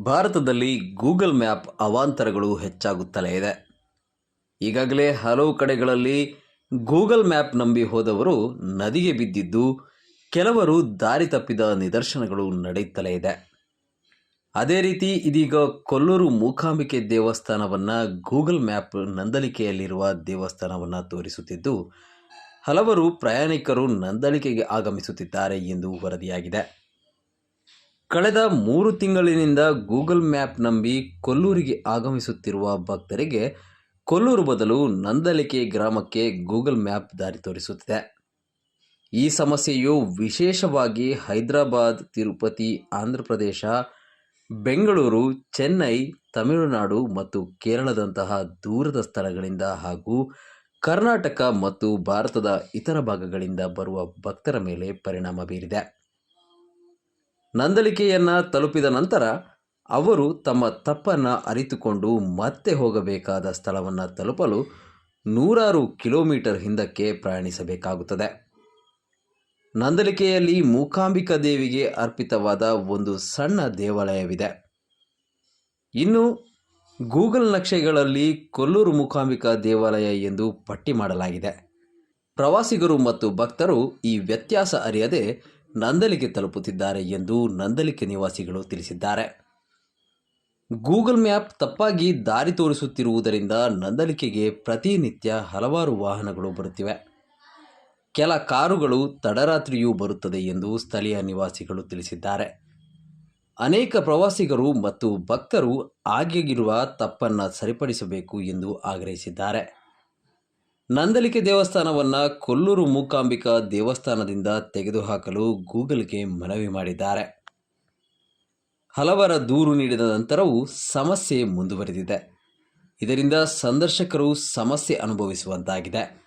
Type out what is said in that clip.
ಭಾರತದಲ್ಲಿ Google map ಅವಾಂತರಗಳು ಹೆಚ್ಚಾಗುತ್ತಲೇ ಇದೆ. ಈಗಾಗಲೇ ಹಲವು ಕಡೆಗಳಲ್ಲಿ ಗೂಗಲ್ ಮ್ಯಾಪ್ ನಂಬಿ ಹೋದವರು ನದಿಗೆ ಬಿದ್ದಿದ್ದು ಕೆಲವರು ದಾರಿ ತಪ್ಪಿದ ನಿದರ್ಶನಗಳು ನಡೆಯುತ್ತಲೇ ಇದೆ. ಅದೇ ರೀತಿ ಇದೀಗ ಕೊಲ್ಲೂರು ಮೂಕಾಂಬಿಕೆ ದೇವಸ್ಥಾನವನ್ನು ಗೂಗಲ್ ಮ್ಯಾಪ್ ನಂದಲಿಕೆಯಲ್ಲಿರುವ ದೇವಸ್ಥಾನವನ್ನು ತೋರಿಸುತ್ತಿದ್ದು, ಹಲವರು ಪ್ರಯಾಣಿಕರು ನಂದಲಿಕೆಗೆ ಆಗಮಿಸುತ್ತಿದ್ದಾರೆ ಎಂದು ವರದಿಯಾಗಿದೆ. ಕಳೆದ ಮೂರು ತಿಂಗಳಿನಿಂದ ಗೂಗಲ್ ಮ್ಯಾಪ್ ನಂಬಿ ಕೊಲ್ಲೂರಿಗೆ ಆಗಮಿಸುತ್ತಿರುವ ಭಕ್ತರಿಗೆ ಕೊಲ್ಲೂರು ಬದಲು ನಂದಲಿಕೆ ಗ್ರಾಮಕ್ಕೆ ಗೂಗಲ್ ಮ್ಯಾಪ್ ದಾರಿ ತೋರಿಸುತ್ತಿದೆ. ಈ ಸಮಸ್ಯೆಯು ವಿಶೇಷವಾಗಿ ಹೈದರಾಬಾದ್, ತಿರುಪತಿ, ಆಂಧ್ರ ಪ್ರದೇಶ, ಬೆಂಗಳೂರು, ಚೆನ್ನೈ, ತಮಿಳುನಾಡು ಮತ್ತು ಕೇರಳದಂತಹ ದೂರದ ಸ್ಥಳಗಳಿಂದ ಹಾಗೂ ಕರ್ನಾಟಕ ಮತ್ತು ಭಾರತದ ಇತರ ಭಾಗಗಳಿಂದ ಬರುವ ಭಕ್ತರ ಮೇಲೆ ಪರಿಣಾಮ ಬೀರಿದೆ. ನಂದಲಿಕೆಯನ್ನ ತಲುಪಿದ ನಂತರ ಅವರು ತಮ್ಮ ತಪ್ಪನ್ನು ಅರಿತುಕೊಂಡು ಮತ್ತೆ ಹೋಗಬೇಕಾದ ಸ್ಥಳವನ್ನು ತಲುಪಲು ನೂರಾರು ಕಿಲೋಮೀಟರ್ ಹಿಂದಕ್ಕೆ ಪ್ರಯಾಣಿಸಬೇಕಾಗುತ್ತದೆ. ನಂದಲಿಕೆಯಲ್ಲಿ ಮೂಕಾಂಬಿಕಾ ದೇವಿಗೆ ಅರ್ಪಿತವಾದ ಒಂದು ಸಣ್ಣ ದೇವಾಲಯವಿದೆ. ಇನ್ನು ಗೂಗಲ್ ನಕ್ಷೆಗಳಲ್ಲಿ ಕೊಲ್ಲೂರು ಮೂಕಾಂಬಿಕಾ ದೇವಾಲಯ ಎಂದು ಪಟ್ಟಿ ಮಾಡಲಾಗಿದೆ. ಪ್ರವಾಸಿಗರು ಮತ್ತು ಭಕ್ತರು ಈ ವ್ಯತ್ಯಾಸ ಅರಿಯದೆ ನಂದಲಿಕೆ ತಲುಪುತ್ತಿದ್ದಾರೆ ಎಂದು ನಂದಲಿಕೆ ನಿವಾಸಿಗಳು ತಿಳಿಸಿದ್ದಾರೆ. ಗೂಗಲ್ ಮ್ಯಾಪ್ ತಪ್ಪಾಗಿ ದಾರಿ ತೋರಿಸುತ್ತಿರುವುದರಿಂದ ನಂದಲಿಕೆಗೆ ಪ್ರತಿನಿತ್ಯ ಹಲವಾರು ವಾಹನಗಳು ಬರುತ್ತಿವೆ. ಕೆಲ ಕಾರುಗಳು ತಡರಾತ್ರಿಯೂ ಬರುತ್ತದೆ ಎಂದು ಸ್ಥಳೀಯ ನಿವಾಸಿಗಳು ತಿಳಿಸಿದ್ದಾರೆ. ಅನೇಕ ಪ್ರವಾಸಿಗರು ಮತ್ತು ಭಕ್ತರು ಆಗಿರುವ ತಪ್ಪನ್ನು ಸರಿಪಡಿಸಬೇಕು ಎಂದು ಆಗ್ರಹಿಸಿದ್ದಾರೆ. ನಂದಲಿಕೆ ದೇವಸ್ಥಾನವನ್ನು ಕೊಲ್ಲೂರು ಮೂಕಾಂಬಿಕಾ ದೇವಸ್ಥಾನದಿಂದ ತೆಗೆದುಹಾಕಲು ಗೂಗಲ್ಗೆ ಮನವಿ ಮಾಡಿದ್ದಾರೆ. ಹಲವರ ದೂರು ನೀಡಿದ ನಂತರವೂ ಸಮಸ್ಯೆ ಮುಂದುವರೆದಿದೆ. ಇದರಿಂದ ಸಂದರ್ಶಕರು ಸಮಸ್ಯೆ ಅನುಭವಿಸುವಂತಾಗಿದೆ.